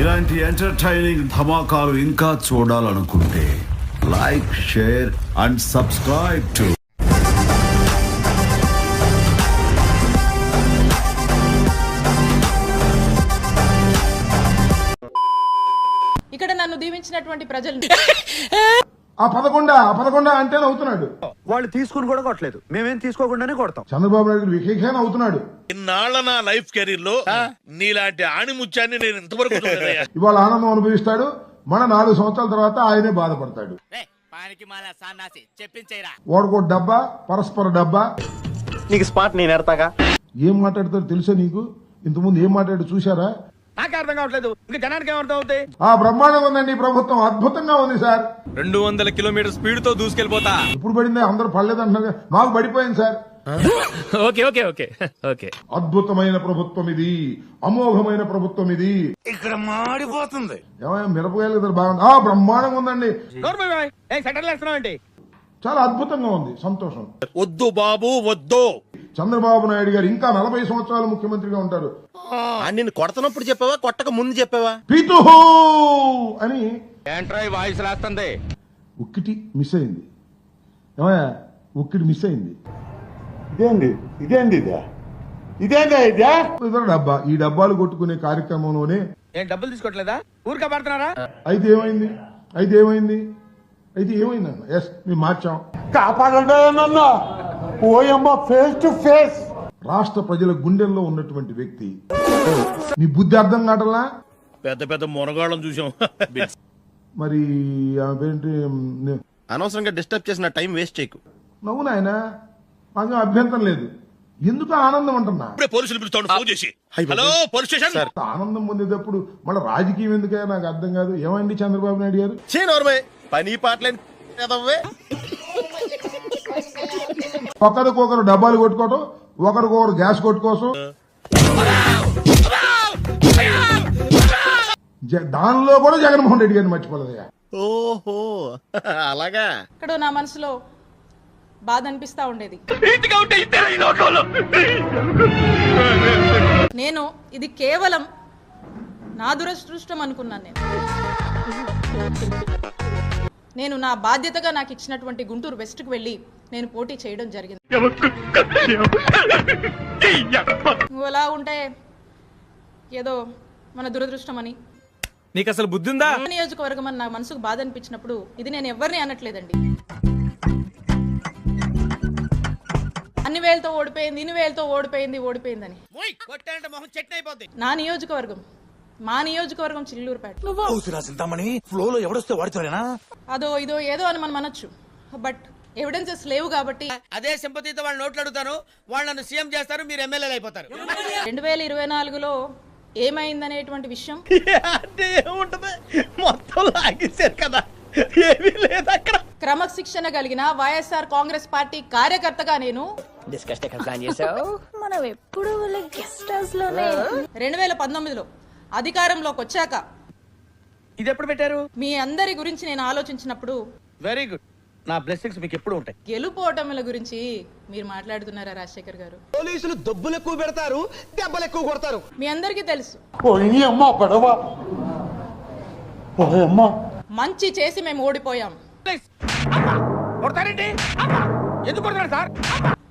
ఇలాంటి ఎంటర్టైనింగ్ ధమాకాలు ఇంకా చూడాలనుకుంటే like share and subscribe to ఇక్కడ నన్ను దీవించినటువంటి ప్రజలు ఆ పదకొండ ఆ పదకొండ అంటే నవ్వుతున్నాడు. వాళ్ళు తీసుకుని కూడా కొట్టలేదు. మేమేం తీసుకోకుండానే కొడతాం. చంద్రబాబు నాయుడు వికేకే నవ్వుతున్నాడు. ఇన్నాళ్ళ నా లైఫ్ కెరీర్లో నీలాంటి ఆణిముత్యాన్ని నేను ఇంతవరకు. ఇవాళ ఆనందం అనుభవిస్తాడు. మన నాలుగు సంవత్సరాల తర్వాత ఆయనే బాధపడతాడు. ఓడకో డబ్బా పరస్పర డబ్బా. నీకు స్పాట్ నేను ఎడతాగా? ఏం మాట్లాడతారో తెలుసా నీకు? ఇంతకుముందు ఏం మాట్లాడు చూసారా నాకు అర్థం కావట్లేదు. ఇంకా జనానికి ఏమర్థం అవుతాయి ఆ బ్రహ్మాండంగా ఉందండి ఈ ప్రభుత్వం. అద్భుతంగా ఉంది సార్. రెండు వందల కిలోమీటర్ స్పీడ్తో దూసుకెళ్ళిపోతా. ఇప్పుడు పడింది అందరూ పడలేదు అంటున్నారు. మాకు పడిపోయింది sir. Okay okay okay okay. అద్భుతమైన ప్రభుత్వం ఇది. అమోఘమైన ప్రభుత్వం ఇది. ఇక్కడ మాడిపోతుంది. ఏమయ్యా మిరపకాయలు ఇద్దరు బాగుంది ఆ బ్రహ్మాండంగా ఉందండి. సెంటర్లు వేస్తున్నావు ఏంటి? చాలా అద్భుతంగా ఉంది. సంతోషం. వద్దు బాబు వద్దు. చంద్రబాబు నాయుడు గారు ఇంకా నలభై సంవత్సరాలు ముఖ్యమంత్రిగా ఉంటారు. నిన్ను కొడుతున్నప్పుడు చెప్పావా? కొట్టక ముందు చెప్పావా? పితుహు అని వాయిస్ రాస్తుంది ఒక్కటి మిస్ అయింది. ఏమయ్యా ఒక్కటి మిస్ అయింది. ఇదేంది? ఇదేంది ఇదే? ఇదేందా ఇదే? ఇతర డబ్బా. ఈ డబ్బాలు కొట్టుకునే కార్యక్రమంలోనే ఏం డబ్బులు తీసుకోవట్లేదా? ఊరికే పడుతున్నారా? అయితే ఏమైంది? అయితే ఏమైంది? అయితే ఏమైంది అన్న ఎస్ మేము మార్చాం. కాపాడండి నన్ను. ఓయమ్మ ఫేస్ టు ఫేస్ రాష్ట్ర ప్రజల గుండెల్లో ఉన్నటువంటి వ్యక్తి. మీ బుద్ధి అర్థం కావటంలా? పెద్ద పెద్ద మునగాళ్ళం చూసాం. మరి నే- అనవసరంగా డిస్టర్బ్ చేసిన టైం వేస్ట్ చేయకు. నవ్వు నాయన మాకు అభ్యంతరం లేదు. ఎందుకు ఆనందం అంటున్నా? ఇప్పుడే పోలీసులు పిలుస్తాడు ఫోన్ చేసి. హలో పోలీస్ స్టేషన్ ఆనందం పొందేటప్పుడు మళ్ళీ రాజకీయం ఎందుకయ్యా? నాకు అర్థం కాదు. ఏమండి చంద్రబాబు నాయుడు గారు? చే నోర్మే. పని పాటలేని ఎదవ్వే. ఒకరికొకరు డబ్బాలు కొట్టుకోవటం ఒకరికొకరు గ్యాస్ కొట్టుకోసం జ- దానిలో కూడా జగన్మోహన్ రెడ్డి గారిని మర్చిపోలేదయ్యా. ఓహో అలాగా? ఇక్కడ నా మనసులో బాధ అనిపిస్తా ఉండేది. నేను ఇది కేవలం నా దురదృష్టం అనుకున్నాను నేను. నేను నా బాధ్యతగా నాకు ఇచ్చినటువంటి గుంటూరు వెస్ట్కి వెళ్ళి నేను పోటీ చేయడం జరిగింది. నువ్వు ఎలా ఉంటే ఏదో మన దురదృష్టం అని నీకు అసలు బుద్ధి ఉందా నియోజకవర్గం అని నా మనసుకు బాధ అనిపించినప్పుడు ఇది నేను ఎవరిని అనట్లేదండి. అన్ని వేలతో ఓడిపోయింది ఇన్ని వేలతో ఓడిపోయింది ఓడిపోయిందని. నా నియోజకవర్గం. మా నియోజకవర్గం చిల్లూరుపేట. ఫ్లో లో ఎవడొస్తే వాడుతారేనా అదో ఇదో ఏదో అని మనం అనొచ్చు. బట్ ఎవిడెన్సెస్ లేవు కాబట్టి అదే సింపతితో వాళ్ళు నోట్లు అడుగుతాను. వాళ్ళని సీఎం చేస్తారు మీరు ఎమ్మెల్యేలు అయిపోతారు. రెండు వేల ఇరవై నాలుగులో ఏమైందనేటువంటి విషయం? అంటే ఏముంటది? మొత్తం లాగేశారు కదా. ఏమీ లేదు అక్కడ. క్రమశిక్షణ కలిగిన వైఎస్ఆర్ కాంగ్రెస్ పార్టీ కార్యకర్తగా నేను మనం ఎప్పుడు గెస్ట్ హౌస్లోనే. రెండు వేల పంతొమ్మిదిలో అధికారంలోకి వచ్చాక ఇది ఎప్పుడు పెట్టారు? మీ అందరి గురించి నేను ఆలోచించినప్పుడు వెరీ గుడ్ నా బ్లెస్సింగ్స్ మీకు ఎప్పుడు ఉంటాయి. గెలుపు ఓటముల గురించి మీరు మాట్లాడుతున్నారా రాజశేఖర్ గారు? పోలీసులు దబ్బులు ఎక్కువ పెడతారు దెబ్బలు ఎక్కువ కొడతారు. మీ అందరికీ తెలుసు. పోయి అమ్మ పడవ? ఓయమ్మ మంచి చేసి మేము ఓడిపోయాం. కొడతారేంటి? ఎందుకు కొడతారు సార్?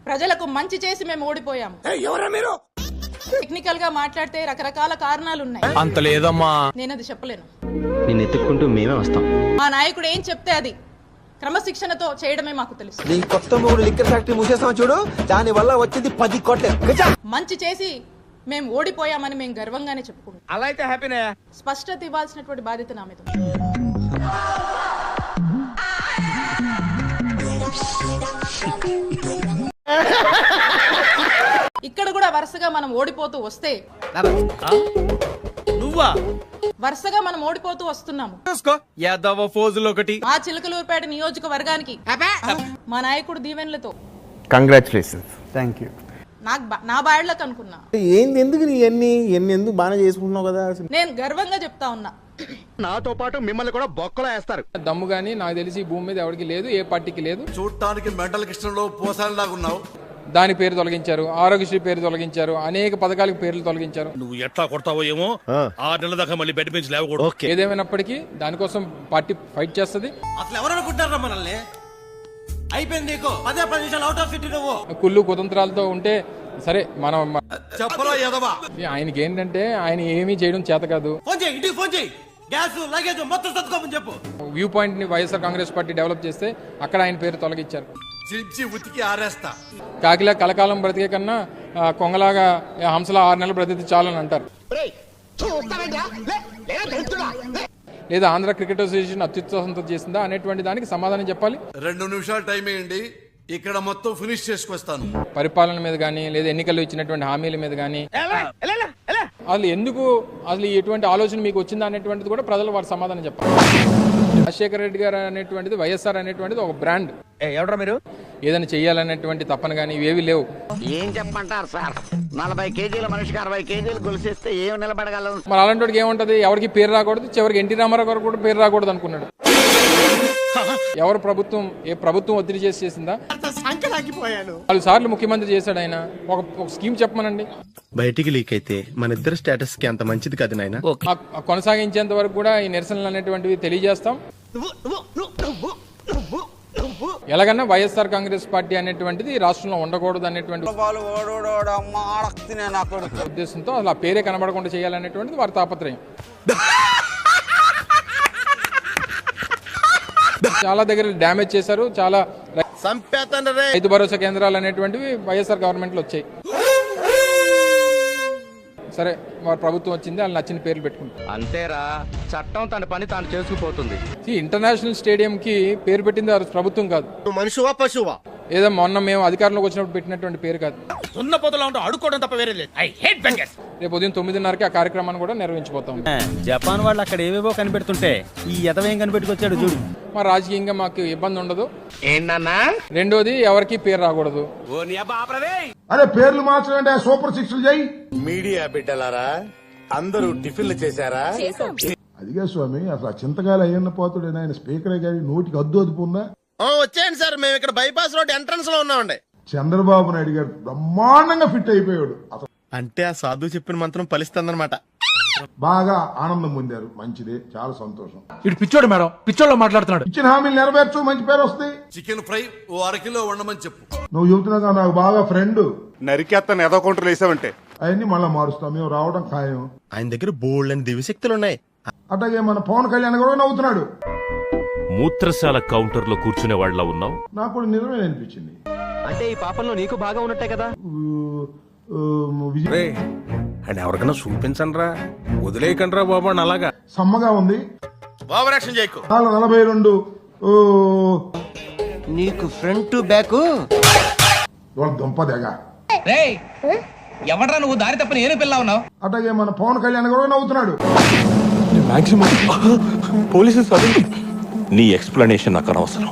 ప్రజలకు మంచి చేసి మేము ఓడిపోయాం. టెక్నికల్గా మాట్లాడితే రకరకాల కారణాలు ఉన్నాయి. అంత లేదమ్మా. నేను అది చెప్పలేను. నిన్ను ఎత్తుక్కుంటూ మేమే వస్తాం. మా నాయకుడు ఏం చెప్తే అది క్రమశిక్షణతో చేయడమే మాకు తెలుసు. నీ కొత్త మూడు లిక్కర్ ఫ్యాక్టరీ మూసేస్తాం చూడు? దాని వల్ల వచ్చింది పది కోట్ల. మంచి చేసి మేము ఓడిపోయామని మేము గర్వంగానే చెప్పుకుంటాం. అలా అయితే హ్యాపీనే స్పష్టత ఇవ్వాల్సినటువంటి బాధ్యత నా మీద ఉంది. ఇక్కడ కూడా వరుసగా మనం ఓడిపోతూ వస్తే నువ్వా? వరుసగా మనం ఓడిపోతూ వస్తున్నాము. చూసుకో. యాదవ ఫోజులు ఒకటి. మా చిలకలూరుపేట నియోజకవర్గానికి మా నాయకుడు దీవెనలతో. కంగ్రాచులేషన్స్ థ్యాంక్ యూ నాకు నా బాయళ్ళకు అనుకున్నా. ఏంది ఎందుకు నీ ఎన్ని ఎన్ని ఎందుకు బాగానే చేసుకుంటున్నావు కదా? నేను గర్వంగా చెప్తా ఉన్నా. నాతో పాటు మిమ్మల్ని కూడా బొక్కలో వేస్తారు. దమ్ము గానీ నాకు తెలిసి భూమి మీద ఎవరికి లేదు ఏ పార్టీకి లేదు. చూడటానికి మెంటల్ కిష్టంలో పోసాలిలాగున్నావు దాని పేరు తొలగించారు ఆరోగ్యశ్రీ పేరు తొలగించారు అనేక పథకాలకు పేర్లు తొలగించారు. నువ్వు ఎట్లా కొడతావో ఏమో ఆరు నెలల దాకా మళ్ళీ బెడ్ నుంచి లేవకూడదు. ఏదేమైనప్పటికీ దానికోసం పార్టీ ఫైట్ చేస్తుంది. అసలు ఎవరు అనుకుంటారా మనల్ని? అయిపోయింది నీకు. పదే పది నిమిషాలు అవుట్ ఆఫ్ సిటీ నువ్వు. కుళ్ళు కుతంత్రాలతో ఉంటే సరే మనం చెప్పరా ఎదవా ఆయనకి ఏంటంటే ఆయన ఏమీ చేయడం చేత కాదు. ఫోన్ చేయి ఇంటికి ఫోన్ చేయి. గ్యాస్ లగేజ్ మొత్తం సర్దుకోమని చెప్పు. వ్యూ పాయింట్ని వైఎస్ఆర్ కాంగ్రెస్ పార్టీ డెవలప్ చేస్తే అక్కడ ఆయన పేరు తొలగించారు. ఉతికి ఆరేస్తా. కాకిలా కలకాలం బ్రతికే కన్నా కొంగలాగా హంసలా ఆరు నెలలు బ్రతికి చాలని అంటారు. లేదా ఆంధ్ర క్రికెట్ అసోసియేషన్ అత్యుత్సాహంతో చేసిందా అనేటువంటి దానికి సమాధానం చెప్పాలి. రెండు నిమిషాలు టైం వేయండి. ఇక్కడ మొత్తం ఫినిష్ చేసుకొస్తాను. పరిపాలన మీద కానీ లేదా ఎన్నికల్లో ఇచ్చినటువంటి హామీల మీద కానీ అసలు ఎందుకు అసలు ఎటువంటి ఆలోచన మీకు వచ్చిందా అనేటువంటిది కూడా ప్రజలు వారి సమాధానం చెప్పాలి. రాజశేఖర రెడ్డి గారు అనేటువంటిది వైఎస్ఆర్ అనేటువంటిది ఒక బ్రాండ్. ఎవడరా మీరు? ఏదైనా చెయ్యాలనేటువంటి తప్పన కానీ ఇవేవి లేవు. ఏం చెప్పంటారు సార్? నలభై కేజీల మనిషికి అరవై కేజీలు గొలిసేస్తే ఏం నిలబడగలం? మరి అలాంటి వాడికి ఏముంటది? ఎవరికి పేరు రాకూడదు? చివరికి ఎన్టీ రామారావు గారు కూడా పేరు రాకూడదు అనుకున్నాడు. ఎవరు ప్రభుత్వం ఏ ప్రభుత్వం ఒత్తిడి చేసి చేసిందా? నాలుగు సార్లు ముఖ్యమంత్రి చేశాడు ఆయన. ఒక ఒక స్కీమ్ చెప్పమనండి. బయటికి లీక్ అయితే మన ఇద్దరు స్టేటస్కి అంత మంచిది కాదు నాయన. ఆ- కొనసాగించేంత వరకు కూడా ఈ నిరసనలు అనేటువంటివి తెలియజేస్తాం. ఎలాగన్నా వైఎస్ఆర్ కాంగ్రెస్ పార్టీ అనేటువంటిది రాష్ట్రంలో ఉండకూడదు అనేటువంటి ఉద్దేశంతో అసలు ఆ పేరే కనబడకుండా చేయాలనేటువంటిది వారి తాపత్రయం. చాలా దగ్గర డ్యామేజ్ చేశారు. చాలా రై- రైతు భరోసా కేంద్రాలు అనేటువంటివి వైఎస్ఆర్ గవర్నమెంట్లో వచ్చాయి. సరే వారి ప్రభుత్వం వచ్చింది వాళ్ళు నచ్చిన పేర్లు పెట్టుకుంటారు అంతేరా చట్టం తన పని తాను చేసుకుపోతుంది. ఇంటర్నేషనల్ స్టేడియం కి పేరు పెట్టింది ప్రభుత్వం కాదు. మనుషువా పశువా? ఏదో మొన్న మేము అధికారంలోకి వచ్చినప్పుడు పెట్టినటువంటి పేరు కాదు. సున్న పొదలో ఉంటావు అడుక్కోవడం తప్ప వేరే లేదు. I hate beggars. రేపు ఉదయం తొమ్మిదిన్నరకి ఆ కార్యక్రమాన్ని కూడా నిర్వహించబోతాం జపాన్ వాళ్ళు అక్కడ ఏవేవో కనిపెడుతుంటే ఈ ఎదవేం కనిపెట్టుకొచ్చాడు చూడు. మా రాజకీయంగా మాకు ఇబ్బంది ఉండదు. ఏంటన్నా? రెండోది ఎవరికి పేరు రాకూడదు. అరే పేర్లు మార్చడం సూపర్ సిక్స్ చేయి. మీడియా బిడ్డలారా? అందరూ టిఫిన్లు చేశారా? అదిగా స్వామి అసలు చింతకాయలు అయ్యన్న పోతుడు ఆయన స్పీకరే కానీ నోటికి అద్దు అదుపు ఉందా? వచ్చేయండి సార్. మేము ఇక్కడ బైపాస్ రోడ్ ఎంట్రన్స్లో ఉన్నామండి. చంద్రబాబు నాయుడు గారు బ్రహ్మాండంగా ఫిట్ అయిపోయాడు. అసలు అంటే ఆ సాధువు చెప్పిన మంత్రం ఫలిస్తుందన్నమాట. బాగా ఆనందం పొందారు. మంచిదే. చాలా సంతోషం. ఇటు పిచ్చోడు మేడం. పిచ్చోళ్ళు మాట్లాడుతున్నాడు. ఇచ్చిన హామీలు నెరవేర్చు మంచి పేరు వస్తాయి చికెన్ ఫ్రై ఓ అరకిలో వండమని చెప్పు. నువ్వు చెబుతున్నావు కదా, నాకు బాగా ఫ్రెండ్ నరికేస్తాను ఏదో కౌంటర్ వేసావంటే. అవన్నీ మళ్ళీ మారుస్తాం. మేము రావడం ఖాయం. ఆయన దగ్గర బోల్డ్ అని దివ్యశక్తులు ఉన్నాయి. అట్లాగే మన పవన్ కళ్యాణ్ గారు నవ్వుతున్నాడు. మూత్రశాల కౌంటర్లో కూర్చునే వాళ్ళ ఉన్నావు? నాకు కూడా నిజమే అనిపించింది. అంటే ఈ పాపంలో నీకు బాగా ఉన్నట్టే కదా? విజయ్ అండ్ ఎవరికైనా చూపించండి రా వదిలేయకండి రా బాబు అని అలాగా. సమ్మగా ఉంది. ఓవర్ యాక్షన్ చేయకు. నాలుగు నలభై రెండు ఊ, నీకు ఫ్రంట్ బ్యాక్? ఇవాళ దుంప దెగ ఎవడరా నువ్వు? దారి తప్ప నేను పిల్ల ఉన్నావు? అట్లాగే మన పవన్ కళ్యాణ్ గారు నవ్వుతున్నాడు. నీ ఎక్స్ప్లెనేషన్ నాకు అనవసరం.